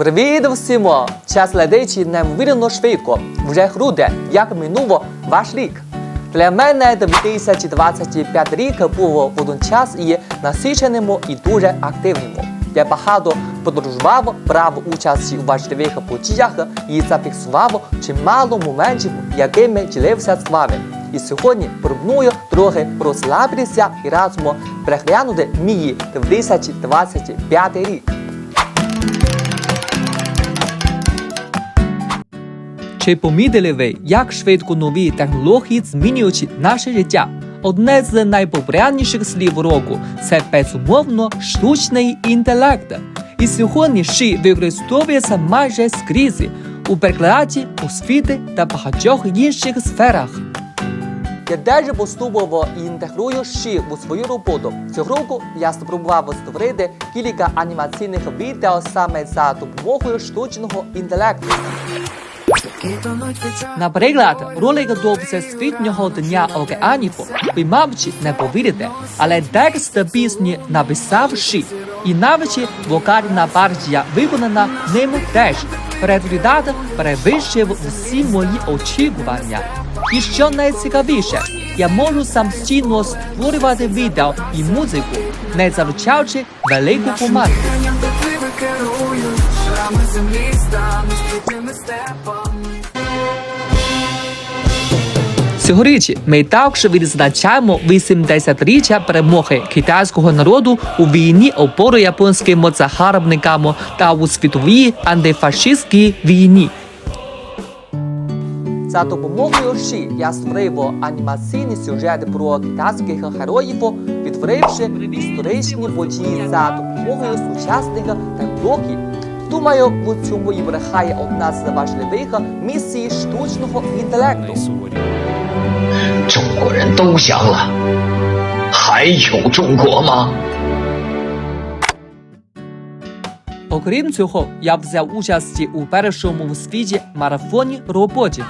Привіт всім! Час летить неймовірно швидко. Вже грудень, як минуло ваш рік. Для мене 2025 рік був водночас і насиченим і дуже активним. Я багато подорожував, брав участь у важливих подіях і зафіксував чимало моментів, якими ділився з вами. І сьогодні пропоную трохи розслабитися і разом переглянути мій 2025 рік. Чи помітили ви, як швидко нові технології змінюють наше життя? Одне з найпопулярніших слів року це безумовно штучний інтелект. І сьогодні ще використовується майже скрізь у перекладі, освіти та багатьох інших сферах. Я теж поступово інтегрую ще у свою роботу. Цього року я спробував створити кілька анімаційних відео саме за допомогою штучного інтелекту. Наприклад, ролик до Всесвітнього дня океанів ви, мабуть, не повірите, але текст пісні написав. І навіть вокальна партія виконана ним теж. Результат перевищив усі мої очікування. І що найцікавіше, я можу самостійно створювати відео і музику, не залучаючи велику команду. Землі стануть квітними Цьогоріч ми також відзначаємо 80-річчя перемоги китайського народу у війні опору японським загарбникам та у світовій антифашистській війні. За допомогою Ші я створив анімаційний сюжет про китайських героїв, відтворивши історичні події за допомогою сучасних технологій. Думаю, у цьому і полягає одна з важливих місій штучного інтелекту. 中国人都降了，还有中国吗？ Окрім цього, я взяв участь у першому в світі марафоні роботів,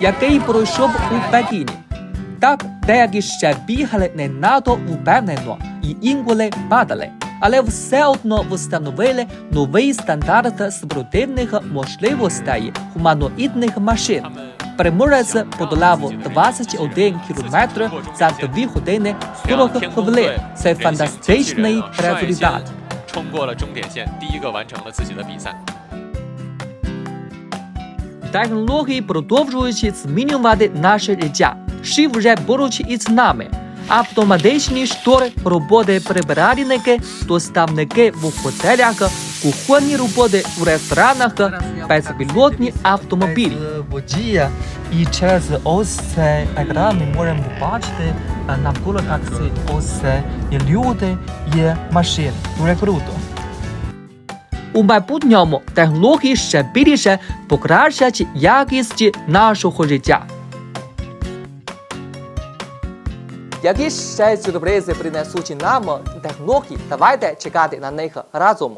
який пройшов у Пекіні. Так, деякі ще бігали не надто упевнено і інколи падали, але все одно встановили новий стандарт спортивних можливостей гуманоїдних машин. Переможець подолав 21 кілометр за 2 години 40 хвилин. Це фантастичний результат. 冲过了终点线，第一个完成了自己的比赛。 Технології продовжують змінювати наше життя. Ші вже поруч із нами. Автоматичні штори, роботи прибиральники, доставники в готелях, кухонні роботи в ресторанах, безпілотні автомобілі. Водія і через ось цей екран ми можемо побачити е, навколо такси ось це і люди, є машини. Дуже круто. У майбутньому технології ще більше покращать якість нашого життя. Які ще сюрпризи принесуть нам технології? Давайте чекати на них разом.